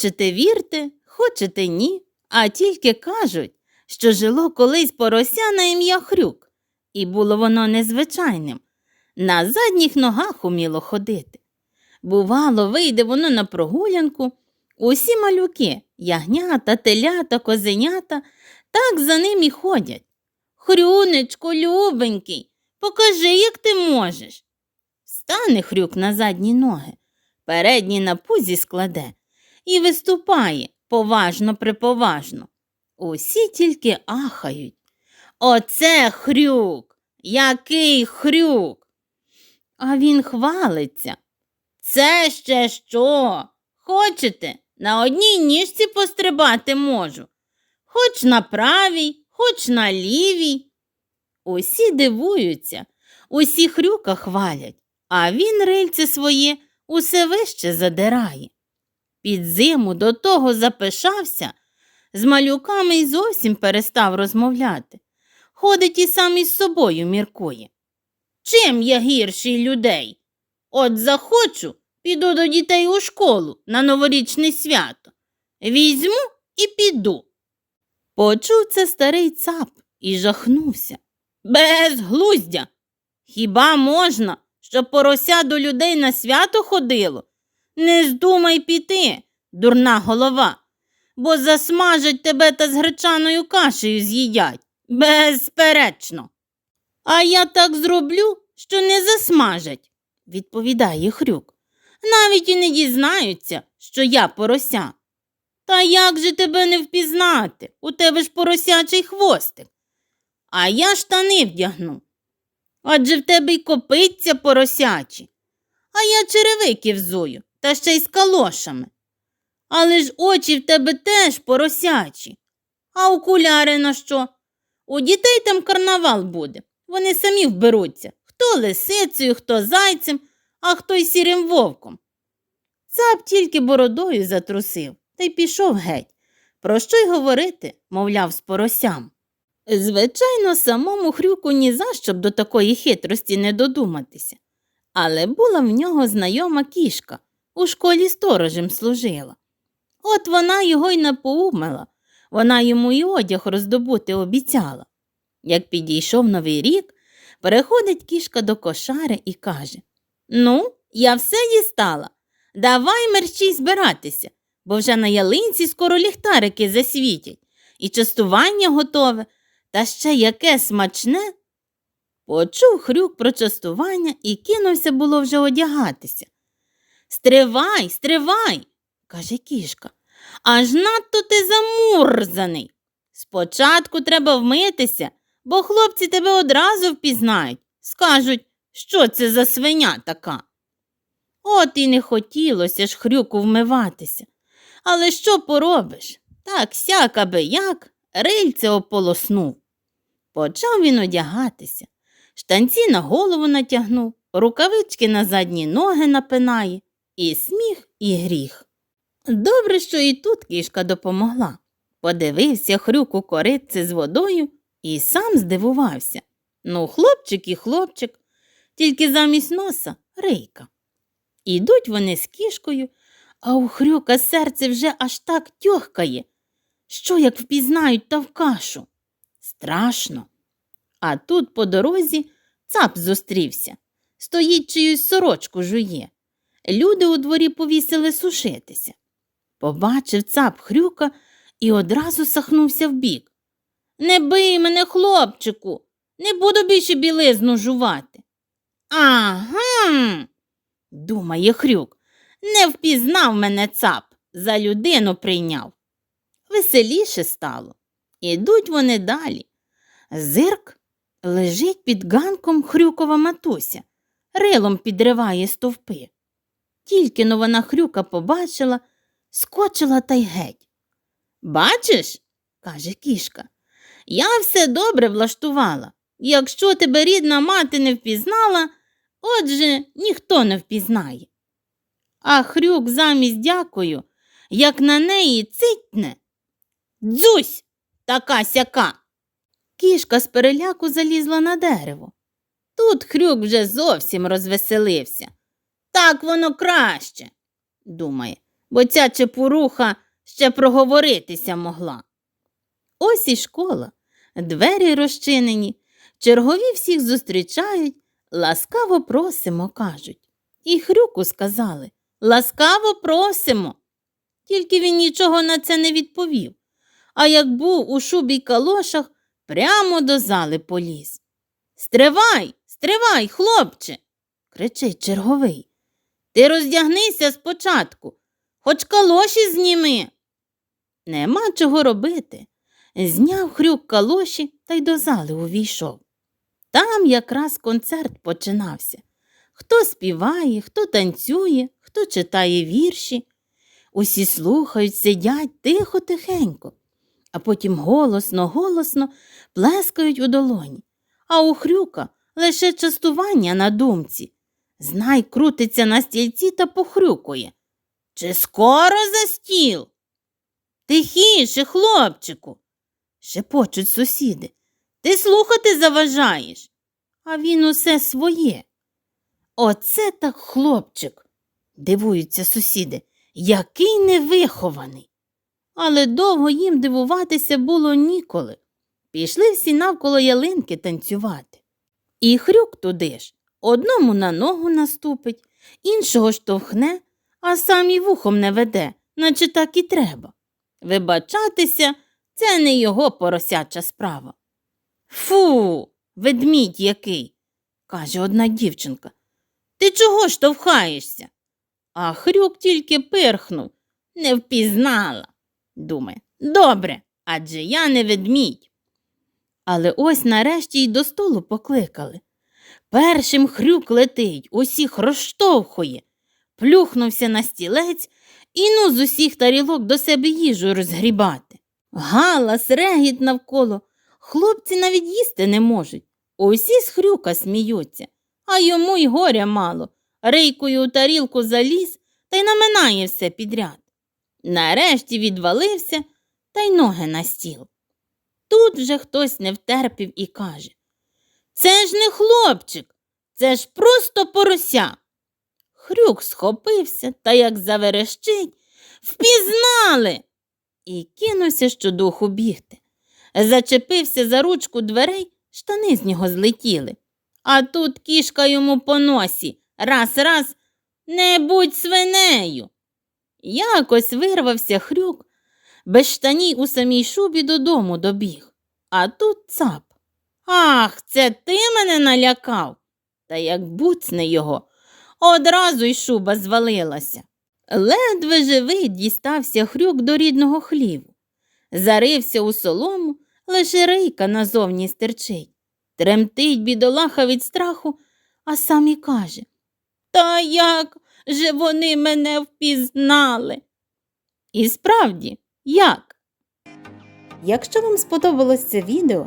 Хочете вірте, хочете ні, а тільки кажуть, що жило колись порося на ім'я Хрюк, і було воно незвичайним. На задніх ногах уміло ходити. Бувало, вийде воно на прогулянку, усі малюки, ягнята, телята, козенята, так за ним і ходять. Хрюнечко, любенький, покажи, як ти можеш. Стане хрюк на задні ноги, передні на пузі складе і виступає поважно приповажно. Усі тільки ахають. Оце хрюк, який хрюк. А він хвалиться. Це ще що? Хочете? На одній ніжці пострибати можу. Хоч на правій, хоч на лівій. Усі дивуються, усі хрюка хвалять, а він рильце своє усе вище задирає. Під зиму до того запишався, з малюками й зовсім перестав розмовляти. Ходить і сам із собою міркує. Чим я гірший людей? От захочу, піду до дітей у школу на новорічне свято. Візьму і піду. Почув це старий цап і жахнувся. Безглуздя. Хіба можна, щоб порося до людей на свято ходило? Не здумай піти, дурна голова, бо засмажать тебе та з гречаною кашею з'їдять. Безперечно. А я так зроблю, що не засмажать, відповідає Хрюк. Навіть і не дізнаються, що я порося. Та як же тебе не впізнати? У тебе ж поросячий хвостик. А я штани вдягну. Адже в тебе й копиться поросячі, а я черевики взую, та ще й з калошами. Але ж очі в тебе теж поросячі. А окуляри на що? У дітей там карнавал буде. Вони самі вберуться. Хто лисицею, хто зайцем, а хто й сірим вовком. Цап тільки бородою затрусив та й пішов геть. Про що й говорити, мовляв, з поросям. Звичайно, самому хрюку ні за що б до такої хитрості не додуматися. Але була в нього знайома кішка, у школі сторожем служила. От вона його й напоумила, вона йому й одяг роздобути обіцяла. Як підійшов новий рік, переходить кішка до кошари і каже Ну, я все дістала. Давай мерщій збиратися, бо вже на ялинці скоро ліхтарики засвітять, і частування готове, та ще яке смачне. Почув хрюк про частування і кинувся було вже одягатися. Стривай, стривай, каже кішка, аж надто ти замурзаний. Спочатку треба вмитися, бо хлопці тебе одразу впізнають, скажуть, що це за свиня така. От і не хотілося ж хрюку вмиватися. Але що поробиш? Так сяк аби як, рильце ополоснув. Почав він одягатися, штанці на голову натягнув, рукавички на задні ноги напинає, і сміх, і гріх. Добре, що і тут кішка допомогла. Подивився хрюк у коритце з водою і сам здивувався. Ну, хлопчик і хлопчик, тільки замість носа рейка. Ідуть вони з кішкою, а у хрюка серце вже аж так тьохкає. Що як впізнають та в кашу? Страшно. А тут по дорозі цап зустрівся. Стоїть чиюсь сорочку жує. Люди у дворі повісили сушитися. Побачив цап хрюка і одразу сахнувся вбік. Не бий мене, хлопчику, не буду більше білизну жувати. Ага, думає хрюк, не впізнав мене цап, за людину прийняв. Веселіше стало. Ідуть вони далі. Зирк лежить під ганком хрюкова матуся, рилом підриває стовпи. Тільки но вона хрюка побачила, скочила та й геть. Бачиш, каже кішка, я все добре влаштувала. Якщо тебе рідна мати не впізнала, отже ніхто не впізнає. А хрюк замість дякую, як на неї цитне. Дзусь, така сяка. Кішка з переляку залізла на дерево. Тут хрюк вже зовсім розвеселився. Так воно краще, думає. бо ця чепуруха ще проговоритися могла. Ось і школа, двері розчинені, чергові всіх зустрічають, ласкаво просимо, кажуть. І хрюку сказали ласкаво просимо. Тільки він нічого на це не відповів, а як був у шубі калошах, прямо до зали поліз. Стривай, стривай, хлопче, кричить черговий. Ти роздягнися спочатку, хоч калоші зніми. Нема чого робити. Зняв хрюк калоші та й до зали увійшов. Там якраз концерт починався. Хто співає, хто танцює, хто читає вірші. Усі слухають, сидять тихо-тихенько, а потім голосно, голосно плескають у долоні. А у хрюка лише частування на думці. Знай, крутиться на стільці та похрюкує. Чи скоро за стіл? Тихіше, хлопчику, шепочуть сусіди. Ти слухати заважаєш, а він усе своє. Оце так хлопчик, дивуються сусіди, який невихований. Але довго їм дивуватися було ніколи. Пішли всі навколо ялинки танцювати. І хрюк туди ж одному на ногу наступить, іншого штовхне, а сам і вухом не веде, наче так і треба. Вибачатися це не його поросяча справа. Фу, ведмідь який, каже одна дівчинка. Ти чого штовхаєшся? А хрюк тільки пирхнув, не впізнала. Думає, добре, адже я не ведмідь. Але ось нарешті й до столу покликали. Першим хрюк летить, усіх розштовхує, плюхнувся на стілець і ну з усіх тарілок до себе їжу розгрібати. Галас, регіт навколо. Хлопці навіть їсти не можуть. Усі з хрюка сміються, а йому й горя мало. Рейкою у тарілку заліз та й наминає все підряд. Нарешті відвалився та й ноги на стіл. Тут вже хтось не втерпів і каже Це ж не хлопчик, це ж просто порося. Хрюк схопився та як заверещить, впізнали. І кинувся щодуху бігти. Зачепився за ручку дверей, штани з нього злетіли. А тут кішка йому по носі. Раз, раз, не будь свинею. Якось вирвався хрюк, без штанів у самій шубі додому добіг. А тут цап. Ах, це ти мене налякав. Та як буцне його, одразу й шуба звалилася. Ледве живий дістався хрюк до рідного хліву. Зарився у солому, лише рейка назовні стерчить. Тремтить бідолаха від страху, а сам і каже Та як же вони мене впізнали? І справді, як? Якщо вам сподобалось це відео,